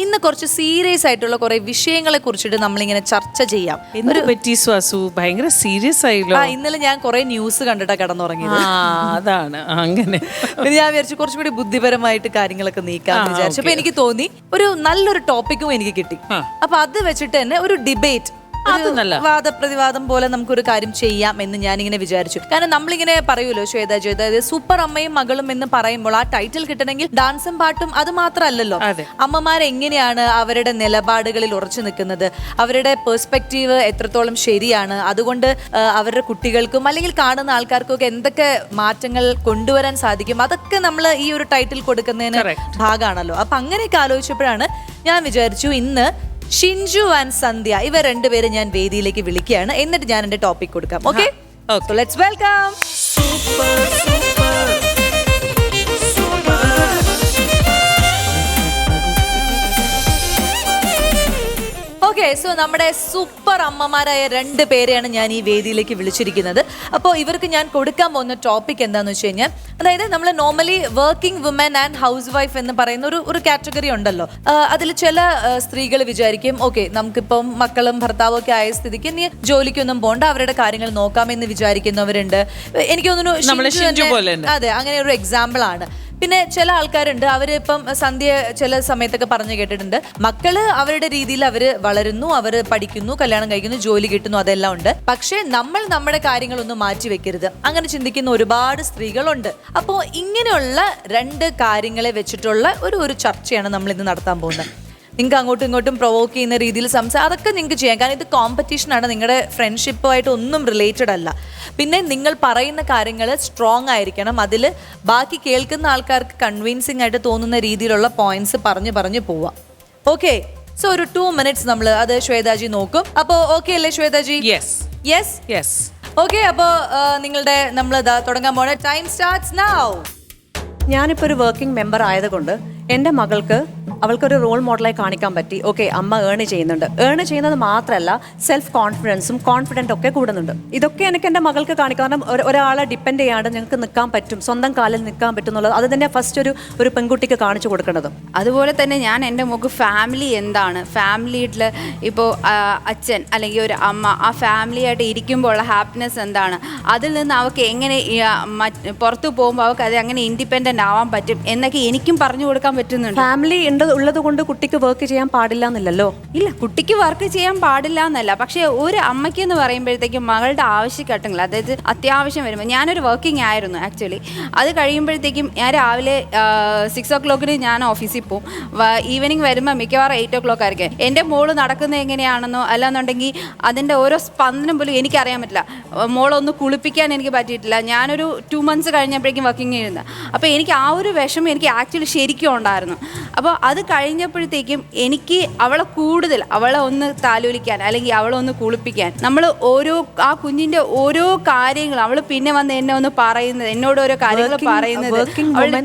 ഇന്ന് കുറച്ച് സീരിയസ് ആയിട്ടുള്ള കുറെ വിഷയങ്ങളെ കുറിച്ചിട്ട് നമ്മളിങ്ങനെ ചർച്ച ചെയ്യാം. എന്ത് പറ്റി സ്വാസു? ഭയങ്കര സീരിയസ് ആയില്ലോ. ആ ഇന്നലെ ഞാൻ കുറെ ന്യൂസ് കണ്ടിട്ടാ കടന്നുറങ്ങിയത്. ആ അതാണ്. അങ്ങനെ. പിന്നെ ഞാൻ വിചാരിച്ചു കുറച്ചുകൂടി ബുദ്ധിപരമായിട്ട് കാര്യങ്ങളൊക്കെ നീക്കാന്ന് വിചാരിച്ചു. അപ്പൊ എനിക്ക് തോന്നി ഒരു നല്ലൊരു ടോപ്പിക്കും എനിക്ക് കിട്ടി. അപ്പൊ അത് വെച്ചിട്ട് തന്നെ ഒരു ഡിബേറ്റ് വാദപ്രതിവാദം പോലെ നമുക്കൊരു കാര്യം ചെയ്യാം എന്ന് ഞാൻ ഇങ്ങനെ വിചാരിച്ചു. കാരണം നമ്മളിങ്ങനെ പറയൂലോ ശ്വേത ജ്വേത സൂപ്പർ അമ്മയും മകളും എന്ന് പറയുമ്പോൾ ആ ടൈറ്റിൽ കിട്ടണമെങ്കിൽ ഡാൻസും പാട്ടും അത് മാത്രമല്ലല്ലോ. അമ്മമാരെങ്ങനെയാണ് അമ്മമാർ എങ്ങനെയാണ് അവരുടെ നിലപാടുകളിൽ ഉറച്ചു നിൽക്കുന്നത്? അവരുടെ പെർസ്പെക്റ്റീവ് എത്രത്തോളം ശരിയാണ്? അതുകൊണ്ട് അവരുടെ കുട്ടികൾക്കും അല്ലെങ്കിൽ കാണുന്ന ആൾക്കാർക്കും ഒക്കെ എന്തൊക്കെ മാറ്റങ്ങൾ കൊണ്ടുവരാൻ സാധിക്കും? അതൊക്കെ നമ്മൾ ഈ ഒരു ടൈറ്റിൽ കൊടുക്കുന്നതിന്. ഭാഗമാണല്ലോ. അപ്പൊ അങ്ങനെയൊക്കെ ആലോചിച്ചപ്പോഴാണ് ഞാൻ വിചാരിച്ചു ഇന്ന് ഷിൻജു ആൻഡ് സന്ധ്യ ഇവർ രണ്ടുപേരും ഞാൻ വേദിയിലേക്ക് വിളിക്കുകയാണ്. എന്നിട്ട് ഞാൻ എന്റെ ടോപ്പിക് കൊടുക്കാം. Okay. Let's welcome okay so നമ്മുടെ സൂപ്പർ അമ്മമാരായ രണ്ട് പേരെയാണ് ഞാൻ ഈ വേദിയിലേക്ക് വിളിച്ചിരിക്കുന്നത്. അപ്പോൾ ഇവർക്ക് ഞാൻ കൊടുക്കാൻ പോകുന്ന ടോപ്പിക് എന്താണെന്ന് വെച്ച് കഴിഞ്ഞാൽ അതായത് നമ്മൾ normally working woman and housewife എന്ന് പറയുന്ന ഒരു ഒരു കാറ്റഗറി ഉണ്ടല്ലോ. അതിൽ ചില സ്ത്രീകൾ വിചാരിക്കും ഓക്കെ നമുക്കിപ്പം മക്കളും ഭർത്താവും ഒക്കെ ആയ സ്ഥിതിക്ക് ഇനി ജോലിക്കൊന്നും പോകണ്ട അവരുടെ കാര്യങ്ങൾ നോക്കാമെന്ന് വിചാരിക്കുന്നവരുണ്ട്. എനിക്ക് തോന്നുന്നു അതെ അങ്ങനെ ഒരു എക്സാമ്പിൾ ആണ്. പിന്നെ ചില ആൾക്കാരുണ്ട് അവർ ഇപ്പം സന്ധ്യ ചില സമയത്തൊക്കെ പറഞ്ഞു കേട്ടിട്ടുണ്ട്. മക്കൾ അവരുടെ രീതിയിൽ അവർ വളരുന്നു അവർ പഠിക്കുന്നു കല്യാണം കഴിക്കുന്നു ജോലി കിട്ടുന്നു അതെല്ലാം ഉണ്ട്. പക്ഷേ നമ്മൾ നമ്മുടെ കാര്യങ്ങളൊന്നും മാറ്റി വെക്കരുത്. അങ്ങനെ ചിന്തിക്കുന്ന ഒരുപാട് സ്ത്രീകളുണ്ട്. അപ്പോൾ ഇങ്ങനെയുള്ള രണ്ട് കാര്യങ്ങളെ വെച്ചിട്ടുള്ള ഒരു ഒരു ചർച്ചയാണ് നമ്മൾ ഇന്ന് നടത്താൻ പോകുന്നത്. നിങ്ങൾക്ക് അങ്ങോട്ടും ഇങ്ങോട്ടും പ്രൊവോക്ക് ചെയ്യുന്ന രീതിയിൽ സംസാരം അതൊക്കെ നിങ്ങൾക്ക് ചെയ്യാം. കാരണം ഇത് കോമ്പറ്റീഷൻ ആണ്. നിങ്ങളുടെ ഫ്രണ്ട്ഷിപ്പുമായിട്ട് ഒന്നും റിലേറ്റഡ് അല്ല. പിന്നെ നിങ്ങൾ പറയുന്ന കാര്യങ്ങൾ സ്ട്രോങ് ആയിരിക്കണം. അതിൽ ബാക്കി കേൾക്കുന്ന ആൾക്കാർക്ക് കൺവിൻസിങ് ആയിട്ട് തോന്നുന്ന രീതിയിലുള്ള പോയിന്റ്സ് പറഞ്ഞു പറഞ്ഞു പോവാം. ഓക്കെ സോ ഒരു ടു മിനിറ്റ്സ് നമ്മൾ അത് ശ്വേതാജി നോക്കും. അപ്പോൾ ഓക്കെ അല്ലേ ശ്വേതാജി? യെസ് യെസ് യെസ് ഓക്കെ അപ്പോൾ നിങ്ങളുടെ നമ്മൾ ഇതാ തുടങ്ങാൻ പോണ ടൈം സ്റ്റാർട്ട്സ് നൗ ഞാനിപ്പോൾ ഒരു വർക്കിംഗ് മെമ്പർ ആയതുകൊണ്ട് എന്റെ മകൾക്ക് അവൾക്കൊരു റോൾ മോഡലായി കാണിക്കാൻ പറ്റി. ഓക്കെ അമ്മ ഏൺ ചെയ്യുന്നുണ്ട്. ഏൺ ചെയ്യുന്നത് മാത്രമല്ല സെൽഫ് കോൺഫിഡൻസും കോൺഫിഡന്റ് ഒക്കെ കൂടുന്നുണ്ട്. ഇതൊക്കെ എനിക്ക് എന്റെ മകൾക്ക് കാണിക്കാം. കാരണം ഒരാളെ ഡിപ്പെൻഡ് ചെയ്യാണ്ട് ഞങ്ങൾക്ക് നിൽക്കാൻ പറ്റും. സ്വന്തം കാലിൽ നിൽക്കാൻ പറ്റും എന്നുള്ളത്. അത് തന്നെ ഫസ്റ്റ് ഒരു ഒരു പെൺകുട്ടിക്ക് കാണിച്ചു കൊടുക്കേണ്ടത്. അതുപോലെ തന്നെ ഞാൻ എന്റെ മുഖ് ഫാമിലി എന്താണ്? ഫാമിലിയിൽ ഇപ്പോൾ അച്ഛൻ അല്ലെങ്കിൽ ഒരു അമ്മ ആ ഫാമിലിയായിട്ട് ഇരിക്കുമ്പോൾ ഉള്ള ഹാപ്പിനെസ് എന്താണ്? അതിൽ നിന്ന് അവൾക്ക് എങ്ങനെ പുറത്തു പോകുമ്പോൾ അവൾക്ക് അത് അങ്ങനെ ഇൻഡിപെൻഡന്റ് ആവാൻ പറ്റും എന്നൊക്കെ എനിക്കും പറഞ്ഞു കൊടുക്കാൻ പറ്റുന്നുണ്ട്. ഫാമിലി ഉണ്ട് ഉള്ളത് കൊണ്ട് കുട്ടിക്ക് വർക്ക് ചെയ്യാൻ പാടില്ല എന്നില്ലല്ലോ ഇല്ല കുട്ടിക്ക് വർക്ക് ചെയ്യാൻ പാടില്ല എന്നല്ല പക്ഷേ ഒരു അമ്മയ്ക്ക് എന്ന് പറയുമ്പോഴത്തേക്കും മകളുടെ ആവശ്യഘട്ടങ്ങൾ അതായത് അത്യാവശ്യം വരുമ്പോൾ ഞാനൊരു വർക്കിംഗ് ആയിരുന്നു ആക്ച്വലി അത് കഴിയുമ്പോഴത്തേക്കും ഞാൻ രാവിലെ സിക്സ് ഓ ക്ലോക്കിന് ഞാൻ ഓഫീസിൽ പോകും ഈവനിങ് വരുമ്പോൾ മിക്കവാറും എയ്റ്റ് ഓ ക്ലോക്ക് ആയിരിക്കും. എന്റെ മോൾ നടക്കുന്നത് എങ്ങനെയാണെന്നോ അല്ലാന്നുണ്ടെങ്കിൽ അതിന്റെ ഓരോ സ്പന്ദനം പോലും എനിക്കറിയാൻ പറ്റില്ല. മോളൊന്ന് കുളിപ്പിക്കാൻ എനിക്ക് പറ്റിയിട്ടില്ല. ഞാനൊരു ടു മന്ത്സ് കഴിഞ്ഞപ്പോഴേക്കും വർക്കിംഗ് ചെയ്യുന്നത് അപ്പോൾ എനിക്ക് ആ ഒരു വിഷമം എനിക്ക് ആക്ച്വലി ശരിക്കും ഉണ്ടായിരുന്നു. അപ്പോൾ അത് കഴിഞ്ഞപ്പോഴത്തേക്കും എനിക്ക് അവളെ കൂടുതൽ അവളെ ഒന്ന് താലോലിക്കാൻ അല്ലെങ്കിൽ അവളെ ഒന്ന് കുളിപ്പിക്കാൻ. നമ്മൾ ഓരോ ആ കുഞ്ഞിന്റെ ഓരോ കാര്യങ്ങൾ അവൾ പിന്നെ വന്ന് എന്നെ ഒന്ന് പറയുന്നത് എന്നോട് ഓരോ കാര്യങ്ങൾ പറയുന്നത്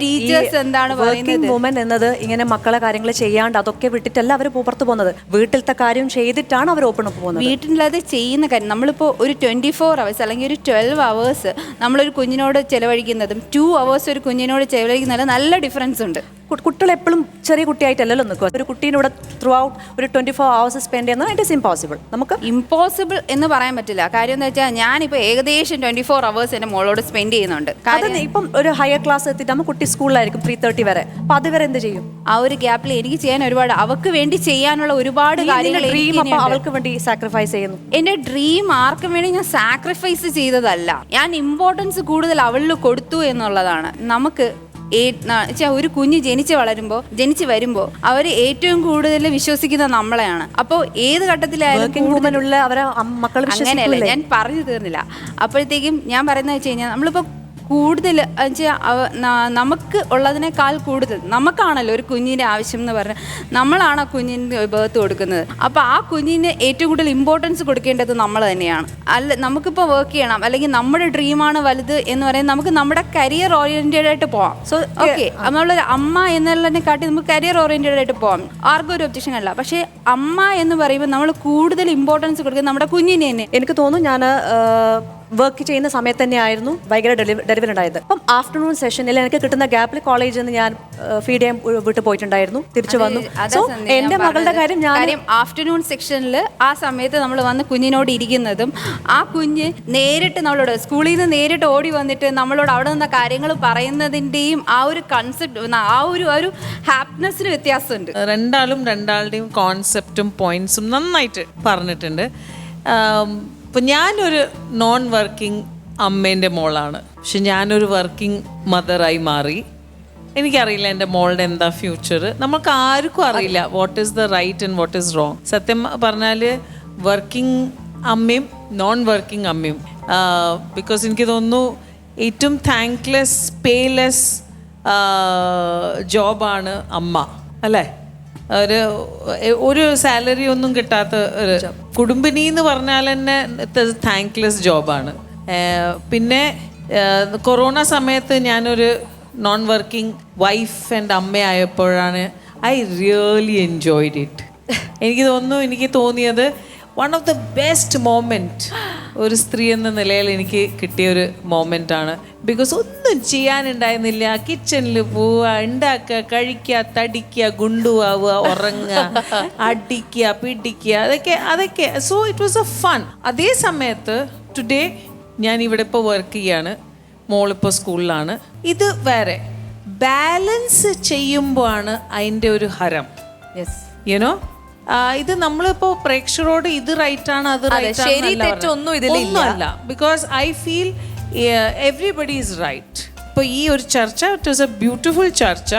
ടീച്ചേഴ്സ് എന്താണ് പറയുന്നത്? വുമൻ എന്നത് ഇങ്ങനെ മക്കളെ കാര്യങ്ങൾ ചെയ്യാണ്ട് അതൊക്കെ വിട്ടിട്ടല്ല അവർ പുറത്തു പോകുന്നത്. വീട്ടിലത്തെ കാര്യം ചെയ്തിട്ടാണ് അവർ ഓപ്പൺ അപ്പ് പോകുന്നത്. വീട്ടിലത് ചെയ്യുന്ന കാര്യം നമ്മളിപ്പോൾ ഒരു ട്വന്റി ഫോർ അവേഴ്സ് അല്ലെങ്കിൽ ഒരു ട്വൽവ് അവേഴ്സ് നമ്മളൊരു കുഞ്ഞിനോട് ചിലവഴിക്കുന്നതും ടു അവേഴ്സ് ഒരു കുഞ്ഞിനോട് ചിലവഴിക്കുന്നതും നല്ല ഡിഫറൻസ് ഉണ്ട്. കുട്ടികൾ എപ്പോഴും ചെറിയ കുട്ടിയായിട്ടല്ലല്ലോ നിൽക്കുക. ഒരു കുട്ടീനോട് ത്രൂ ഔട്ട് ഒരു ട്വന്റി ഫോർ അവേഴ്സ് സ്പെൻഡ് ചെയ്യുന്നത് ഇറ്റ് ഇസ് ഇമ്പോസിബിൾ നമുക്ക് ഇമ്പോസിബിൾ എന്ന് പറയാൻ പറ്റില്ല. കാര്യം എന്ന് വെച്ചാൽ ഞാനിപ്പോൾ ഏകദേശം ട്വന്റി ഫോർ അവേഴ്സ് എന്റെ മോളോട് സ്പെൻഡ് ചെയ്യുന്നുണ്ട്. കാരണം ഇപ്പം ഒരു ഹയർ ക്ലാസ് എത്തിയിട്ടാകുമ്പോൾ കുട്ടി സ്കൂളിലായിരിക്കും ത്രീ തേർട്ടി വരെ. അപ്പം അതുവരെ എന്ത് ചെയ്യും? ആ ഒരു ഗ്യാപ്പിൽ എനിക്ക് ചെയ്യാൻ ഒരുപാട് അവൾക്ക് വേണ്ടി ചെയ്യാനുള്ള ഒരുപാട് കാര്യങ്ങൾ അവൾക്ക് വേണ്ടി സാക്രിഫൈസ് ചെയ്യുന്നു. എന്റെ ഡ്രീം ആർക്കും വേണ്ടി ഞാൻ സാക്രിഫൈസ് ചെയ്തതല്ല. ഞാൻ ഇമ്പോർട്ടൻസ് കൂടുതൽ അവളിൽ കൊടുത്തു എന്നുള്ളതാണ്. നമുക്ക് ഒരു കുഞ്ഞ് ജനിച്ച് വളരുമ്പോൾ ജനിച്ച് വരുമ്പോൾ അവർ ഏറ്റവും കൂടുതൽ വിശ്വസിക്കുന്ന നമ്മളെയാണ്. അപ്പോൾ ഏത് ഘട്ടത്തിലായാലും അവരെ അമ്മ- മക്കൾ അങ്ങനെയല്ല ഞാൻ പറഞ്ഞു തീർന്നില്ല. അപ്പോഴത്തേക്കും ഞാൻ പറയുന്നത് വെച്ച് കഴിഞ്ഞാൽ നമ്മളിപ്പോൾ കൂടുതൽ നമുക്ക് ഉള്ളതിനേക്കാൾ കൂടുതൽ നമുക്കാണല്ലോ ഒരു കുഞ്ഞിന്റെ ആവശ്യം എന്ന് പറഞ്ഞാൽ നമ്മളാണ് ആ കുഞ്ഞിന് ബേർത്ത് കൊടുക്കുന്നത്. അപ്പോൾ ആ കുഞ്ഞിന് ഏറ്റവും കൂടുതൽ ഇമ്പോർട്ടൻസ് കൊടുക്കേണ്ടത് നമ്മൾ തന്നെയാണ്. അല്ല നമുക്കിപ്പോൾ വർക്ക് ചെയ്യണം അല്ലെങ്കിൽ നമ്മുടെ ഡ്രീമാണ് വലുത് എന്ന് പറയുന്നത് നമുക്ക് നമ്മുടെ കരിയർ ഓറിയന്റഡ് ആയിട്ട് പോവാം. സോ ഓക്കെ നമ്മളൊരു അമ്മ എന്നുള്ളതിനെ കാട്ടി നമുക്ക് കരിയർ ഓറിയന്റഡ് ആയിട്ട് പോവാം. ആർക്കും ഒരു ഒബ്ജക്ഷൻ അല്ല. പക്ഷേ അമ്മ എന്ന് പറയുമ്പോൾ നമ്മൾ കൂടുതൽ ഇമ്പോർട്ടൻസ് കൊടുക്കുന്നത് നമ്മുടെ കുഞ്ഞിനെ തന്നെ. എനിക്ക് തോന്നുന്നു ഞാൻ വർക്ക് ചെയ്യുന്ന സമയത്ത് തന്നെയായിരുന്നു ഭയങ്കര ഡെലിവറി ഉണ്ടായത് അപ്പം ആഫ്റ്റർനൂൺ സെഷനിൽ എനിക്ക് കിട്ടുന്ന ഗ്യാപ്പിൽ കോളേജിൽ നിന്ന് ഞാൻ ഫീഡ് ചെയ്യാൻ വിട്ടു പോയിട്ടുണ്ടായിരുന്നു. തിരിച്ചു വന്നു. സോ എന്റെ മകളുടെ കാര്യം ഞാൻ ആഫ്റ്റർനൂൺ സെക്ഷനിൽ ആ സമയത്ത് നമ്മൾ വന്ന് കുഞ്ഞിനോട് ഇരിക്കുന്നതും ആ കുഞ്ഞ് നേരിട്ട് നമ്മളോട് സ്കൂളിൽ നിന്ന് നേരിട്ട് ഓടി വന്നിട്ട് നമ്മളോട് അവിടെ നിന്ന കാര്യങ്ങൾ പറയുന്നതിന്റെയും ആ ഒരു കൺസെപ്റ്റ് ആ ഒരു ഒരു ഹാപ്പിനെസ്സിന് വ്യത്യാസമുണ്ട്. രണ്ടാളും രണ്ടാളുടെയും കോൺസെപ്റ്റും പോയിന്റ്സും നന്നായിട്ട് പറഞ്ഞിട്ടുണ്ട്. ഇപ്പം ഞാനൊരു നോൺ വർക്കിംഗ് അമ്മേന്റെ മോളാണ്. പക്ഷെ ഞാനൊരു വർക്കിംഗ് മദറായി മാറി. എനിക്കറിയില്ല എന്റെ മോളുടെ എന്താ ഫ്യൂച്ചർ നമുക്ക് ആർക്കും അറിയില്ല what is the right and what is wrong സത്യം പറഞ്ഞാൽ വർക്കിംഗ് അമ്മയും നോൺ വർക്കിംഗ് അമ്മയും. ബിക്കോസ് എനിക്ക് തോന്നുന്നു ഏറ്റവും താങ്ക്ലെസ് പേലെസ് ജോബാണ് അമ്മ. അല്ലേ? ഒരു ഒരു സാലറി ഒന്നും കിട്ടാത്ത ഒരു കുടുംബിനി എന്ന് പറഞ്ഞാൽ തന്നെ താങ്ക്ലെസ് ജോബാണ് പിന്നെ കൊറോണ സമയത്ത് ഞാനൊരു നോൺ വർക്കിംഗ് വൈഫ് ആൻഡ് അമ്മയായപ്പോഴാണ് ഐ റിയലി എൻജോയ്ഡ് ഇറ്റ്. എനിക്ക് തോന്നുന്നു എനിക്ക് തോന്നിയത് one of the best moment ഒരു സ്ത്രീ എന്ന നിലയിൽ എനിക്ക് കിട്ടിയ ഒരു മോമെന്റ് ആണ്. ബിക്കോസ് ഒന്നും ചെയ്യാനുണ്ടായിരുന്നില്ല. കിച്ചണിൽ പോവുക ഉണ്ടാക്കുക കഴിക്കുക തടിക്കുക ഗുണ്ടുവാവുക ഉറങ്ങുക അടിക്കുക പിടിക്കുക അതൊക്കെ അതൊക്കെ. So it was a fun അതേ സമയത്ത് ടുഡേ ഞാൻ ഇവിടെ ഇപ്പോൾ വർക്ക് ചെയ്യാണ്. മോളിപ്പോൾ സ്കൂളിലാണ്. ഇത് വേറെ. ബാലൻസ് ചെയ്യുമ്പോഴാണ് അതിന്റെ ഒരു ഹരം. യെസ് യുനോ ഇത് നമ്മളിപ്പോ പ്രേക്ഷകരോട് ഇത് റൈറ്റ് ആണ് അത് റൈറ്റ് ശരി, തെറ്റൊന്നും ഇതിലില്ല. ഒന്നുമല്ല because I feel everybody is right ഇപ്പൊ ഈ ഒരു ചർച്ച ഇറ്റ് ഈസ് എ ബ്യൂട്ടിഫുൾ ചർച്ച.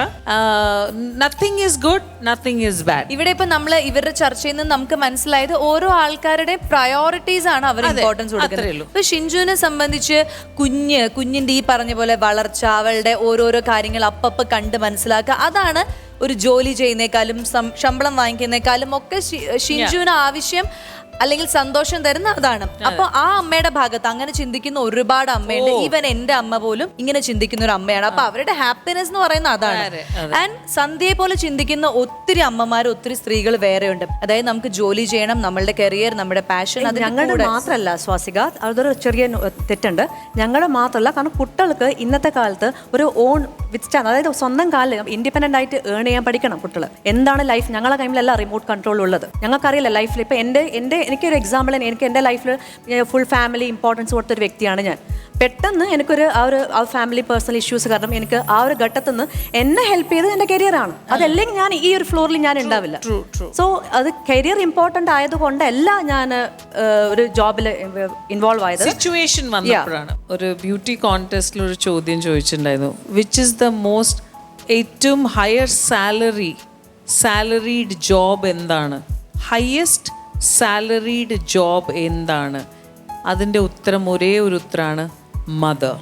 Nothing is good nothing is bad ഇവിടെ ഇപ്പൊ നമ്മൾ ഇവരുടെ ചർച്ചയിൽ നിന്ന് നമുക്ക് മനസ്സിലായത് ഓരോ ആൾക്കാരുടെ പ്രയോറിറ്റീസ് ആണ് അവർ ഇമ്പോർട്ടൻസ് കൊടുക്കുന്നത്. ഇപ്പൊ ഷിഞ്ചുവിനെ സംബന്ധിച്ച് കുഞ്ഞ് കുഞ്ഞിന്റെ ഈ പറഞ്ഞ പോലെ വളർച്ച അവളുടെ ഓരോരോ കാര്യങ്ങൾ അപ്പപ്പ കണ്ട് മനസ്സിലാക്കുക അതാണ് ഒരു ജോലി ചെയ്യുന്നേക്കാളും ശമ്പളം വാങ്ങിക്കുന്നേക്കാളും ഒക്കെ ഷി- ഷിഞ്ചുവിന് ആവശ്യം. അല്ലെങ്കിൽ സന്തോഷം തരുന്ന അതാണ്. അപ്പൊ ആ അമ്മയുടെ ഭാഗത്ത് അങ്ങനെ ചിന്തിക്കുന്ന ഒരുപാട് അമ്മയുണ്ട്. ഈവൻ എന്റെ അമ്മ പോലും ഇങ്ങനെ ചിന്തിക്കുന്ന ഒരു അമ്മയാണ്. അപ്പൊ അവരുടെ ഹാപ്പിനെസ് എന്ന് പറയുന്നത് അതാണ്. ആൻഡ് സന്ധ്യയെ പോലെ ചിന്തിക്കുന്ന ഒത്തിരി അമ്മമാർ ഒത്തിരി സ്ത്രീകൾ വേറെയുണ്ട്. അതായത് നമുക്ക് ജോലി ചെയ്യണം നമ്മളുടെ കരിയർ നമ്മുടെ പാഷൻ അത് ഞങ്ങളുടെ മാത്രമല്ല സ്വാസിക. അതൊരു ചെറിയ തെറ്റുണ്ട്. ഞങ്ങളുടെ മാത്രമല്ല കാരണം കുട്ടികൾക്ക് ഇന്നത്തെ കാലത്ത് ഒരു ഓൺ വിത്ത്സ്റ്റാൻഡ് അതായത് സ്വന്തം കാലിൽ ഇൻഡിപെൻഡന്റ് ആയിട്ട് ഏൺ ചെയ്യാൻ പഠിക്കണം കുട്ടികൾ എന്താണ് ലൈഫ് ഞങ്ങളുടെ ടൈമിലല്ല റിമോട്ട് കൺട്രോൾ ഉള്ളത്. ഞങ്ങൾക്കറിയില്ല ലൈഫിൽ ഇപ്പം എന്റെ എന്റെ എനിക്കൊരു എക്സാമ്പിൾ എനിക്ക് എന്റെ ലൈഫിൽ ഫുൾ ഫാമിലി ഇമ്പോർട്ടൻസ് കൊടുത്തൊരു വ്യക്തിയാണ് ഞാൻ. പെട്ടെന്ന് എനിക്കൊരു ആ ഒരു ആ ഫാമിലി പേഴ്സണൽ ഇഷ്യൂസ് കാരണം എനിക്ക് ആ ഒരു ഘട്ടത്തിൽ നിന്ന് എന്നെ ഹെൽപ്പ് ചെയ്തത് എന്റെ കരിയറാണ് അതല്ലെങ്കിൽ ഞാൻ ഈ ഒരു ഫ്ലോറിൽ ഞാൻ ഉണ്ടാവില്ല. സോ അത് കരിയർ ഇമ്പോർട്ടന്റ് ആയതുകൊണ്ടല്ല ഞാൻ ഒരു ജോബിൽ ഇൻവോൾവ് ആയത്. സിറ്റുവേഷൻ വന്നപ്പോഴാണ് ഒരു ബ്യൂട്ടി കോൺടെസ്റ്റിൽ ഒരു ചോദ്യം ചോദിച്ചിട്ടുണ്ടായിരുന്നു. വിച്ച് ഇസ് ദ മോസ്റ്റ് ഏറ്റവും ഹയർ സാലറി സാലറീഡ് ജോബ് എന്താണ്? ഹയസ്റ്റ് സാലറീഡ് ജോബ് എന്താണ്? അതിന്റെ ഉത്തരം ഒരേ ഒരു ഉത്തരമാണ് മദർ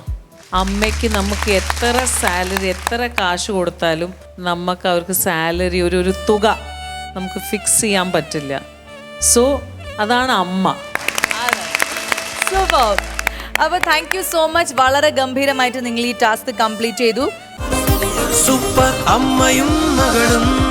അമ്മയ്ക്ക് നമുക്ക് എത്ര സാലറി എത്ര കാശ് കൊടുത്താലും നമുക്ക് അവർക്ക് സാലറി ഒരു ഒരു തുക നമുക്ക് ഫിക്സ് ചെയ്യാൻ പറ്റില്ല. സോ അതാണ് അമ്മ. സൂപ്പർ അപ്പൊ താങ്ക് യു സോ മച്ച് വളരെ ഗംഭീരമായിട്ട് നിങ്ങൾ ഈ ടാസ്ക് കംപ്ലീറ്റ് ചെയ്തു. സൂപ്പർ അമ്മയും മകളും.